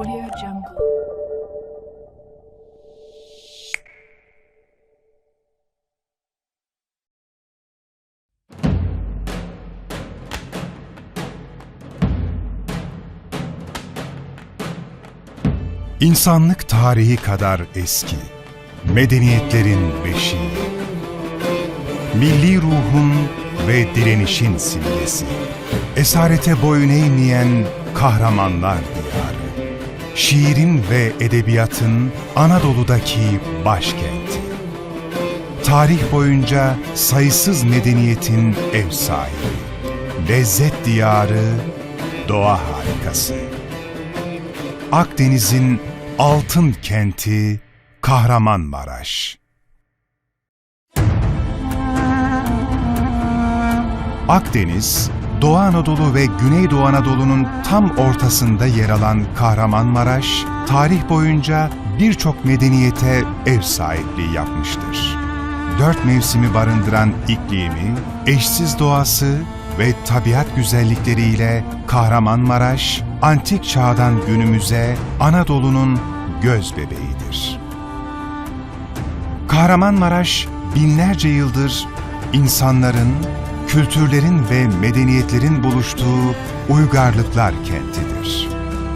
Audio Jungle. İnsanlık tarihi kadar eski, medeniyetlerin beşiği, milli ruhun ve direnişin simgesi, esarete boyun eğmeyen kahramanlar diyarı, şiirin ve edebiyatın Anadolu'daki başkenti. Tarih boyunca sayısız medeniyetin ev sahibi, lezzet diyarı, doğa harikası. Akdeniz'in altın kenti Kahramanmaraş. Akdeniz, Doğu Anadolu ve Güneydoğu Anadolu'nun tam ortasında yer alan Kahramanmaraş, tarih boyunca birçok medeniyete ev sahipliği yapmıştır. Dört mevsimi barındıran iklimi, eşsiz doğası ve tabiat güzellikleriyle Kahramanmaraş, antik çağdan günümüze Anadolu'nun göz bebeğidir. Kahramanmaraş binlerce yıldır insanların, kültürlerin ve medeniyetlerin buluştuğu uygarlıklar kentidir.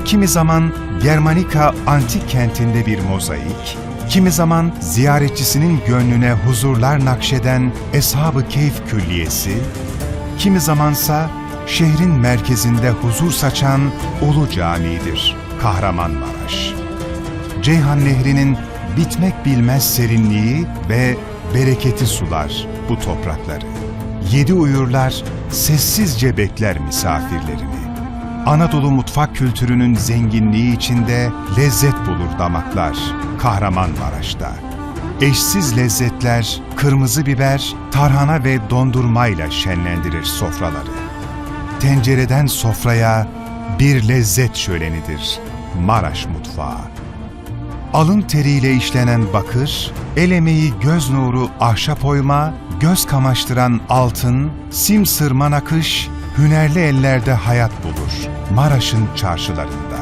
Kimi zaman Germanika antik kentinde bir mozaik, kimi zaman ziyaretçisinin gönlüne huzurlar nakşeden Eshab-ı Keyf Külliyesi, kimi zamansa şehrin merkezinde huzur saçan Ulu Camii'dir Kahramanmaraş. Ceyhan Nehri'nin bitmek bilmez serinliği ve bereketi sular bu toprakları. Yedi uyurlar sessizce bekler misafirlerini. Anadolu mutfak kültürünün zenginliği içinde lezzet bulur damaklar Kahramanmaraş'ta. Eşsiz lezzetler, kırmızı biber, tarhana ve dondurmayla şenlendirir sofraları. Tencereden sofraya bir lezzet şölenidir Maraş mutfağı. Alın teriyle işlenen bakır, el emeği göz nuru ahşap oyma, göz kamaştıran altın, simsırman akış, hünerli ellerde hayat bulur Maraş'ın çarşılarında.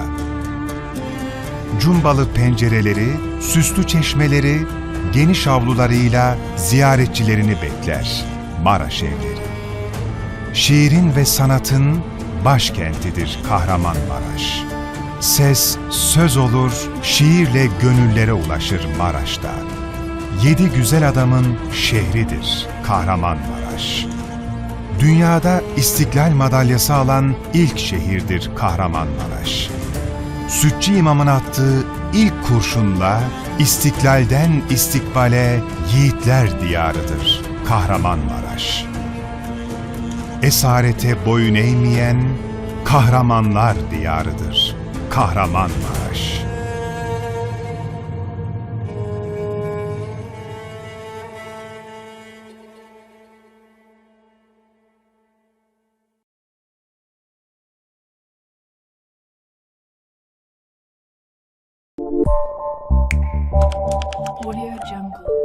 Cumbalı pencereleri, süslü çeşmeleri, geniş avlularıyla ziyaretçilerini bekler Maraş evleri. Şiirin ve sanatın başkentidir Kahramanmaraş. Ses, söz olur, şiirle gönüllere ulaşır Maraş'ta. Yedi güzel adamın şehridir Kahramanmaraş. Dünyada İstiklal Madalyası alan ilk şehirdir Kahramanmaraş. Sütçü imamın attığı ilk kurşunla istiklalden istikbale yiğitler diyarıdır Kahramanmaraş. Esarete boyun eğmeyen kahramanlar diyarıdır Kahramanmaraş. Audio Jungle.